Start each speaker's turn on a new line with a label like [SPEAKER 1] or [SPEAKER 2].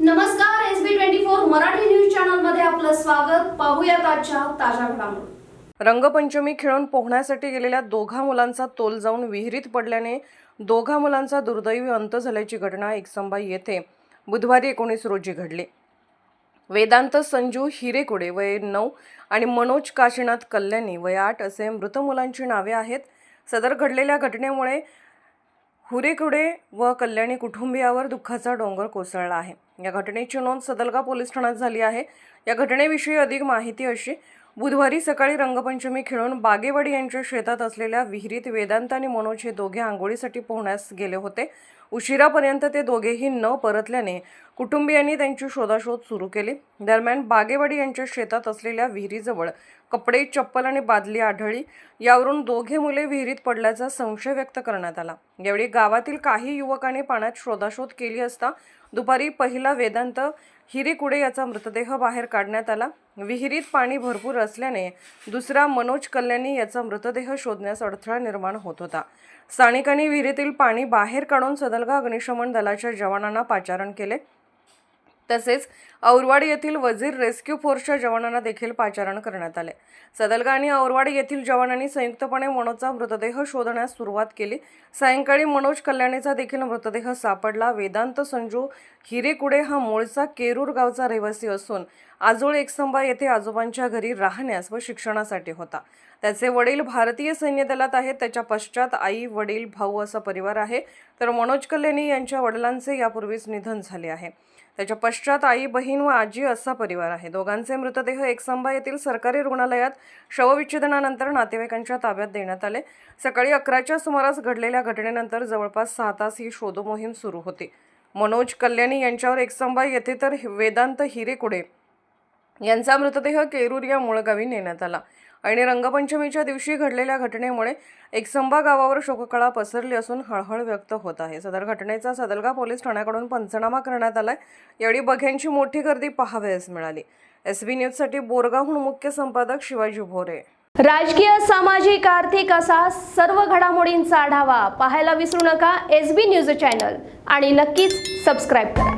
[SPEAKER 1] नमस्कार S B twenty four Marathi news चॅनलमध्ये आपलं स्वागत. पाहूया आजच्या ताज्या घडामोडी.
[SPEAKER 2] रंगपंचमी खेळून पोहण्यासाठी गेलेल्या दोघा मुलांचा तोल जाऊन विहिरीत पडल्याने दोघा मुलांचा दुर्दैवी अंत झाल्याची घटना एकसंबा येथे बुधवारी एकोणीस रोजी घडली. वेदांत संजू हिरेकुडे वय नऊ आणि मनोज काशीनाथ कल्याणी वय आठ असे मृत मुलांची नावे आहेत. सदर घडलेल्या घटनेमुळे हुरेकुडे व कल्याणी कुटुंबियावर दुःखाचा डोंगर कोसळला आहे. या घटनेची नोंद सदलगा पोलीस ठाण्यात झाली आहे. या घटनेविषयी अधिक माहिती अशी बुधवारी सकाळी रंगपंचमी खेळून बागेवाडी यांच्या शेतात असलेल्या विहिरीत वेदांत आणि मनोज हे दोघे आंघोळीसाठी पोहण्यास गेले होते. उशिरापर्यंत ते दोघेही न परतल्याने कुटुंबियांनी त्यांची शोधाशोध सुरू केली. दरम्यान बागेवाडी यांच्या शेतात असलेल्या विहिरीजवळ कपडे चप्पल आणि बादली आढळली. यावरून दोघे मुले विहिरीत पडल्याचा संशय व्यक्त करण्यात आला. यावेळी गावातील काही युवकांनी पाण्यात शोधाशोध केली असता दुपारी पहिला वेदांत हिरेकुडे याचा मृतदेह बाहेर काढण्यात आला. विहिरीत पाणी भरपूर असल्याने दुसरा मनोज कल्याणी याचा मृतदेह शोधण्यास अडथळा निर्माण होत होता. स्थानिकांनी विहिरीतील पाणी बाहेर काढून सदलगा अग्निशमन दलाच्या जवानांना पाचारण केले. तसेच औरवाड येथील वजीर रेस्क्यू फोर्सच्या जवानांना देखील पाचारण करण्यात आले. सदलगा आणि औरवाड येथील जवानांनी संयुक्तपणे मनोजचा मृतदेह शोधण्यास सुरुवात केली. सायंकाळी मनोज कल्याणीचा देखील मृतदेह सापडला. वेदांत संजू हिरेकुडे हा मूळचा केरूर गावचा रहिवासी असून आजोळ एकसंबा येथे आजोबांच्या घरी राहण्यास व शिक्षणासाठी होता. त्याचे वडील भारतीय सैन्य दलात आहेत. त्याच्या पश्चात आई वडील भाऊ असा परिवार आहे. तर मनोज कल्याणी यांच्या वडिलांचे यापूर्वीच निधन झाले आहे. त्याच्या पश्चात आई बहीण व आजी असा परिवार आहे. दोघांचे मृतदेह एकसंबा येथील सरकारी रुग्णालयात शवविच्छेदनानंतर नातेवाईकांच्या ताब्यात देण्यात आले. सकाळी अकराच्या सुमारास घडलेल्या घटनेनंतर जवळपास सहा तास ही शोधमोहीम सुरू होती. मनोज कल्याणी यांच्यावर एकसंबा येथे तर वेदांत हिरेकुडे यांचा मृतदेह केरूर या मुळगावी नेण्यात आला. आणि रंगपंचमीच्या दिवशी घडलेल्या घटनेमुळे एकसंबा गावावर शोककळा पसरली असून हळहळ व्यक्त होत आहे. सदर घटनेचा सदलगा पोलीस ठाण्याकडून पंचनामा करण्यात आलाय. यावेळी बघ्यांची मोठी गर्दी पाहावयास मिळाली. एस बी न्यूजसाठी बोरगावहून मुख्य संपादक शिवाजी भोरे.
[SPEAKER 1] राजकीय सामाजिक आर्थिक असा सर्व घडामोडींचा आढावा पाहायला विसरू नका. S B news channel. आणि नक्कीच सबस्क्राईब करा.